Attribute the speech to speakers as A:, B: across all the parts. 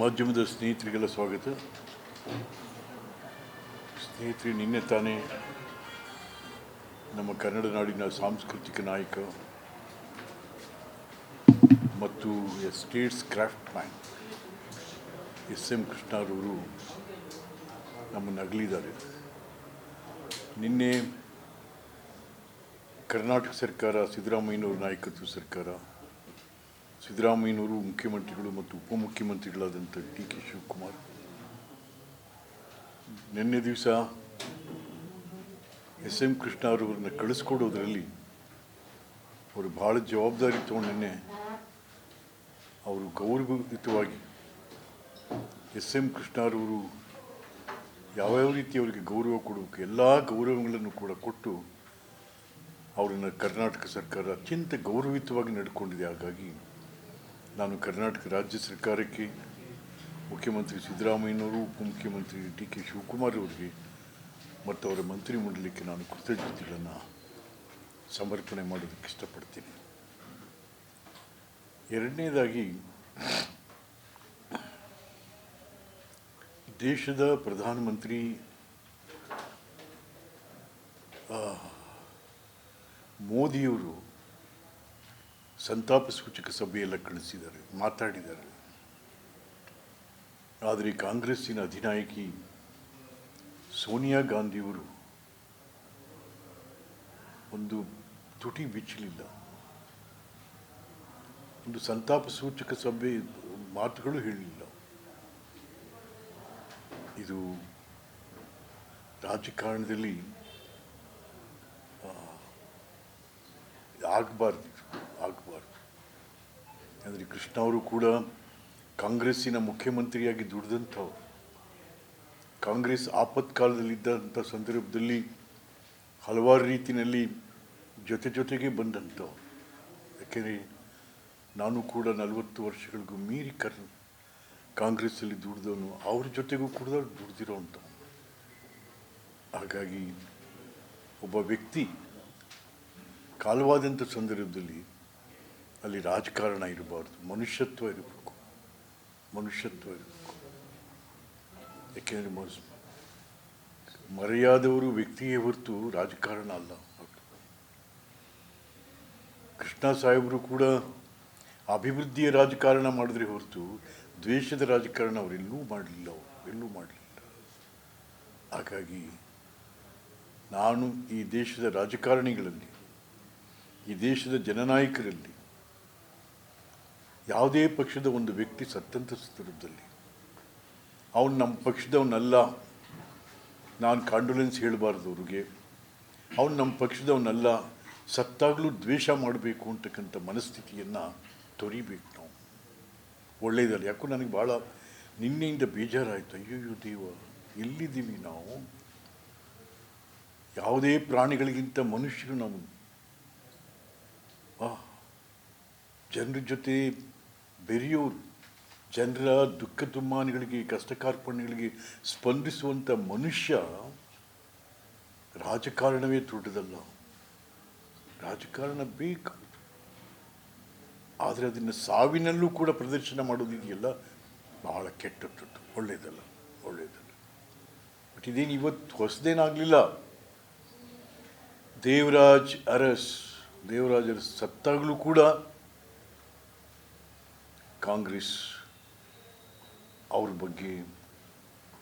A: ಮಾಧ್ಯಮದ ಸ್ನೇಹಿತರಿಗೆಲ್ಲ ಸ್ವಾಗತ. ಸ್ನೇಹಿತರೆ, ನಿನ್ನೆ ತಾನೇ ನಮ್ಮ ಕನ್ನಡ ನಾಡಿನ ಸಾಂಸ್ಕೃತಿಕ ನಾಯಕ ಮತ್ತು states craft man S M ಕೃಷ್ಣರವರು ನಮ್ಮನ್ನು ಅಗಲಿದ್ದಾರೆ. ನಿನ್ನೆ ಕರ್ನಾಟಕ ಸರ್ಕಾರ, ಸಿದ್ದರಾಮಯ್ಯನವರ ನಾಯಕತ್ವ ಸರ್ಕಾರ ಸಿದ್ದರಾಮಯ್ಯನವರು ಮುಖ್ಯಮಂತ್ರಿಗಳು ಮತ್ತು ಉಪಮುಖ್ಯಮಂತ್ರಿಗಳಾದಂಥ ಡಿ ಕೆ ಶಿವಕುಮಾರ್. ನಿನ್ನೆ ದಿವಸ ಎಸ್ ಎಂ ಕೃಷ್ಣರವ್ರನ್ನ ಕಳಿಸ್ಕೊಡೋದ್ರಲ್ಲಿ ಅವರು ಭಾಳ ಜವಾಬ್ದಾರಿ ತೊಗೊಂಡು ಅವರು ಗೌರವಯುತವಾಗಿ ಎಸ್ ಎಂ ಕೃಷ್ಣರವರು ಯಾವ್ಯಾವ ರೀತಿ ಅವರಿಗೆ ಗೌರವ ಕೊಡಬೇಕು, ಎಲ್ಲ ಗೌರವಗಳನ್ನು ಕೂಡ ಕೊಟ್ಟು ಅವರನ್ನು ಕರ್ನಾಟಕ ಸರ್ಕಾರ ಅತ್ಯಂತ ಗೌರವಯುತವಾಗಿ ನಡ್ಕೊಂಡಿದೆ. ಹಾಗಾಗಿ ನಾನು ಕರ್ನಾಟಕ ರಾಜ್ಯ ಸರ್ಕಾರಕ್ಕೆ ಮುಖ್ಯಮಂತ್ರಿ ಸಿದ್ದರಾಮಯ್ಯನವರು, ಉಪಮುಖ್ಯಮಂತ್ರಿ ಡಿ ಕೆ ಶಿವಕುಮಾರ್ ಅವರಿಗೆ ಮತ್ತು ಅವರ ಮಂತ್ರಿಮಂಡಲಕ್ಕೆ ನಾನು ಕೃತಜ್ಞತೆಗಳನ್ನು ಸಮರ್ಪಣೆ ಮಾಡೋದಕ್ಕೆ ಇಷ್ಟಪಡ್ತೀನಿ. ಎರಡನೇದಾಗಿ, ದೇಶದ ಪ್ರಧಾನಮಂತ್ರಿ ಮೋದಿಯವರು ಸಂತಾಪ ಸೂಚಕ ಸಭೆಯೆಲ್ಲ ಕಳಿಸಿದ್ದಾರೆ, ಮಾತಾಡಿದ್ದಾರೆ. ಆದರೆ ಕಾಂಗ್ರೆಸ್ಸಿನ ಅಧಿನಾಯಕಿ ಸೋನಿಯಾ ಗಾಂಧಿಯವರು ಒಂದು ತುಟಿ ಬಿಚ್ಚಲಿಲ್ಲ. ಒಂದು ಸಂತಾಪ ಸೂಚಕ ಸಭೆ ಮಾತುಗಳು ಹೇಳಲಿಲ್ಲ ಇದು ರಾಜಕಾರಣದಲ್ಲಿ ಆಗಬಾರ್ದು. ಆಗಬಾರ್ದು. ಅಂದರೆ ಕೃಷ್ಣ ಅವರು ಕೂಡ ಕಾಂಗ್ರೆಸ್ಸಿನ ಮುಖ್ಯಮಂತ್ರಿಯಾಗಿ ದುಡಿದಂಥವ್ರು. ಕಾಂಗ್ರೆಸ್ ಆಪತ್ಕಾಲದಲ್ಲಿದ್ದಂಥ ಸಂದರ್ಭದಲ್ಲಿ ಹಲವಾರು ರೀತಿಯಲ್ಲಿ ಜೊತೆ ಜೊತೆಗೆ ಬಂದಂಥವ್ರು. ಯಾಕೆಂದರೆ ನಾನು ಕೂಡ ನಲವತ್ತು ವರ್ಷಗಳಿಗೂ ಮೀರಿ ಕರ್ ಕಾಂಗ್ರೆಸ್ಸಲ್ಲಿ ದುಡಿದವನು, ಅವ್ರ ಜೊತೆಗೂ ಕೂಡ ದುಡ್ದಿರೋವಂಥ ಹಾಗಾಗಿ ಒಬ್ಬ ವ್ಯಕ್ತಿ ಕಾಲವಾದಂಥ ಸಂದರ್ಭದಲ್ಲಿ ಅಲ್ಲಿ ರಾಜಕಾರಣ ಇರಬಾರ್ದು. ಮನುಷ್ಯತ್ವ ಇರಬೇಕು. ಮನುಷ್ಯತ್ವ ಇರಬೇಕು. ಯಾಕೆಂದರೆ ಮಸ್ ಮರೆಯಾದವರು ವ್ಯಕ್ತಿಯೇ ಹೊರತು ರಾಜಕಾರಣ ಅಲ್ಲ. ಕೃಷ್ಣ ಸಾಹೇಬರು ಕೂಡ ಅಭಿವೃದ್ಧಿಯ ರಾಜಕಾರಣ ಮಾಡಿದ್ರೆ ಹೊರತು ದ್ವೇಷದ ರಾಜಕಾರಣ ಅವರೆಲ್ಲೂ ಮಾಡಲಿಲ್ಲ ಅವರು. ಎಲ್ಲೂ ಮಾಡಲಿಲ್ಲ. ಹಾಗಾಗಿ ನಾನು ಈ ದೇಶದ ರಾಜಕಾರಣಿಗಳಲ್ಲಿ, ಈ ದೇಶದ ಜನನಾಯಕರಲ್ಲಿ ಯಾವುದೇ ಪಕ್ಷದ ಒಂದು ವ್ಯಕ್ತಿ ಸತ್ಯಂತ ಸಂದರ್ಭದಲ್ಲಿ ಅವನು ನಮ್ಮ ಪಕ್ಷದವನಲ್ಲ, ನಾನು ಕಾಂಡೋಲೆನ್ಸ್ ಹೇಳಬಾರ್ದು ಅವ್ರಿಗೆ. ಅವನು ನಮ್ಮ ಪಕ್ಷದವನಲ್ಲ, ಸತ್ತಾಗಲೂ ದ್ವೇಷ ಮಾಡಬೇಕು ಅಂತಕ್ಕಂಥ ಮನಸ್ಥಿತಿಯನ್ನು ತೊರಿಬೇಕು ನಾವು. ಒಳ್ಳೆಯದಲ್ಲ. ಯಾಕೋ ನನಗೆ ಭಾಳ ನಿನ್ನೆಯಿಂದ ಬೇಜಾರಾಯಿತು. ಅಯ್ಯೋ ದೇವ, ಎಲ್ಲಿದ್ದೀವಿ ನಾವು? ಯಾವುದೇ ಪ್ರಾಣಿಗಳಿಗಿಂತ ಮನುಷ್ಯರು ನಾವು ಆ, ಜನರ ಜೊತೆ ಬೆರೆಯೋರು, ಜನರ ದುಃಖ ದುಮ್ಮಾನಗಳಿಗೆ ಕಷ್ಟ ಕಾರ್ಪಣ್ಯಗಳಿಗೆ ಸ್ಪಂದಿಸುವಂಥ ಮನುಷ್ಯ ರಾಜಕಾರಣವೇ ದೊಡ್ಡದಲ್ಲ. ರಾಜಕಾರಣ ಬೇಕು. ಆದರೆ ಅದನ್ನು ಸಾವಿನಲ್ಲೂ ಕೂಡ ಪ್ರದರ್ಶನ ಮಾಡೋದಿದೆಯಲ್ಲ ಬಹಳ ಕೆಟ್ಟದ್ದು ಒಳ್ಳೆಯದಲ್ಲ ಒಳ್ಳೆಯದಲ್ಲ ಬಟ್ ಇದೇನು ಇವತ್ತು ಹೊಸದೇನಾಗಲಿಲ್ಲ. ದೇವರಾಜ್ ಅರಸ್ ದೇವರಾಜ್ ಅರಸ್ ಸತ್ತಾಗಲೂ ಕೂಡ ಕಾಂಗ್ರೆಸ್ ಅವ್ರ ಬಗ್ಗೆ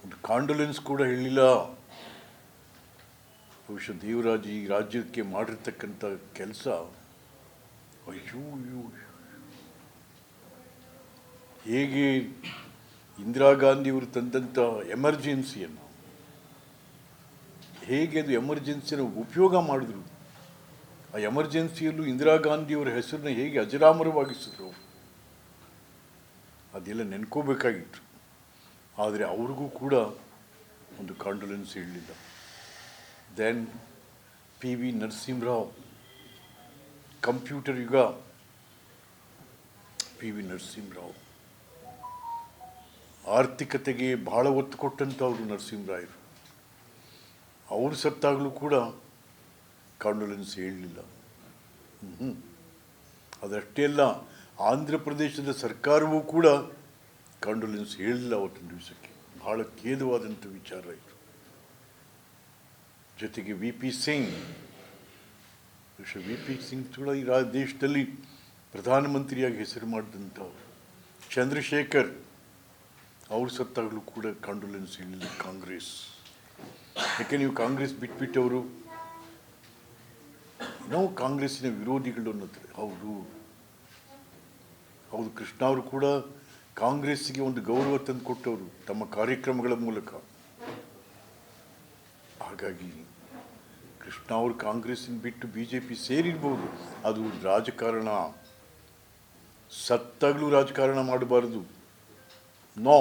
A: ಒಂದು ಕಾಂಡೋಲೆನ್ಸ್ ಕೂಡ ಹೇಳಿಲ್ಲ ಬಹುಶಃ ದೇವರಾಜ್ ಈ ರಾಜ್ಯಕ್ಕೆ ಮಾಡಿರ್ತಕ್ಕಂಥ ಕೆಲಸ ಅಯ್ಯೋ ಅಯ್ಯೋ ಹೇಗೆ ಇಂದಿರಾ ಗಾಂಧಿಯವರು ತಂದಂಥ ಎಮರ್ಜೆನ್ಸಿಯನ್ನು, ಹೇಗೆ ಅದು ಎಮರ್ಜೆನ್ಸಿಯನ್ನು ಉಪಯೋಗ ಮಾಡಿದ್ರು, ಆ ಎಮರ್ಜೆನ್ಸಿಯಲ್ಲೂ ಇಂದಿರಾ ಗಾಂಧಿಯವರ ಹೆಸರನ್ನ ಹೇಗೆ ಅಜರಾಮರವಾಗಿಸಿದ್ರು. ಅದೆಲ್ಲ ನೆನ್ಕೋಬೇಕಾಗಿತ್ತು. ಆದರೆ ಅವ್ರಿಗೂ ಕೂಡ ಒಂದು ಕಾಂಡೊಲೆನ್ಸ್ ಹೇಳಲಿಲ್ಲ then P V Narasimharao computer ಯುಗ. P V Narasimharao. ಆರ್ಥಿಕತೆಗೆ ಭಾಳ ಒತ್ತು ಕೊಟ್ಟಂಥವ್ರು ನರಸಿಂಹರಾಯರು ಅವರು ಸತ್ತಾಗಲೂ ಕೂಡ ಕಾಂಡೊಲೆನ್ಸ್ ಹೇಳಲಿಲ್ಲ ಹ್ಞೂ ಅದಷ್ಟೇ ಅಲ್ಲ ಆಂಧ್ರ ಪ್ರದೇಶದ ಸರ್ಕಾರವೂ ಕೂಡ ಕಾಂಡೊಲೆನ್ಸ್ ಹೇಳಿಲ್ಲ ಅವತ್ತಿನ ದಿವಸಕ್ಕೆ. ಬಹಳ ಖೇದವಾದಂಥ ವಿಚಾರ ಇದು. ಜೊತೆಗೆ ವಿ ಪಿ ಸಿಂಗ್ ಬಹುಶಃ ವಿ ಪಿ ಸಿಂಗ್ ಕೂಡ ಈ ದೇಶದಲ್ಲಿ ಪ್ರಧಾನಮಂತ್ರಿಯಾಗಿ ಹೆಸರು ಮಾಡಿದಂಥವ್ರು. ಚಂದ್ರಶೇಖರ್, ಅವರು ಸತ್ತಾಗಲೂ ಕೂಡ ಕಾಂಡೊಲೆನ್ಸ್ ಹೇಳಿಲ್ಲ ಕಾಂಗ್ರೆಸ್. ಯಾಕೆ ನೀವು ಕಾಂಗ್ರೆಸ್ ಬಿಟ್ಬಿಟ್ಟವರು? ನಾವು ಕಾಂಗ್ರೆಸ್ಸಿನ ವಿರೋಧಿಗಳು ಅನ್ನೋದು ಹೌದು. ಹೌದು ಕೃಷ್ಣ ಅವರು ಕೂಡ ಕಾಂಗ್ರೆಸ್ಸಿಗೆ ಒಂದು ಗೌರವ ತಂದು ಕೊಟ್ಟವರು ತಮ್ಮ ಕಾರ್ಯಕ್ರಮಗಳ ಮೂಲಕ. ಹಾಗಾಗಿ ಕೃಷ್ಣ ಅವರು ಕಾಂಗ್ರೆಸ್ಸಿನ ಬಿಟ್ಟು ಬಿ ಜೆ ಪಿ ಸೇರಿರ್ಬೋದು, ಅದು ರಾಜಕಾರಣ. ಸತ್ತಾಗಲೂ ರಾಜಕಾರಣ ಮಾಡಬಾರದು. ನೋ.